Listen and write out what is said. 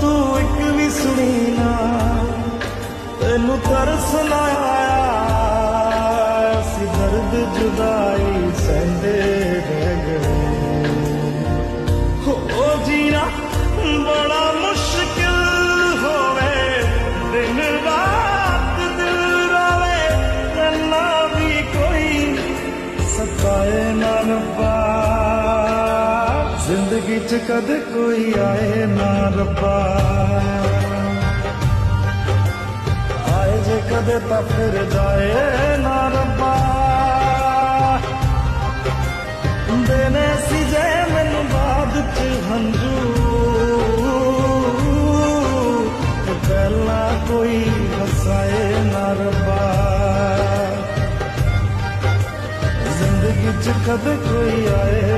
ਤੂੰ ਇੱਕ ਵੀ ਸੁਣੀ ਨਾ ਤੈਨੂੰ ਤਰਸ ਨਾ ਆਇਆ। ਸੀ ਦਰਦ ਜੁਦਾਈ ਸਹਿੰਦੇ ਰਹਿ ਗਏ ਹੋ ਜੀਣਾ, ਬੜਾ ਮੁਸ਼ਕਿਲ ਹੋਵੇ। ਦਿਨ ਰਾਤ ਦਿਲ ਰਵੇ, ਕੰਨਾ ਵੀ ਕੋਈ ਸਤਾਏ ਨਾ ਨੱਬਾ ਜ਼ਿੰਦਗੀ ਚ ਕਦੇ ਕੋਈ ਆਏ ਰੱਬਾ। ਆਏ ਜੇ ਕਦੇ ਤਾਂ ਫਿਰ ਜਾਏ ਨਾ ਰੱਬਾ। ਦੇਨੇ ਸੀ ਜੇ ਮੈਨੂੰ ਬਾਅਦ ਚ ਹੰਝੂ। ਤੇ ਪਹਿਲਾਂ ਕੋਈ ਹਸਾਏ ਨਾ ਰੱਬਾ। ਜ਼ਿੰਦਗੀ ਚ ਕਦੇ ਕੋਈ ਆਏ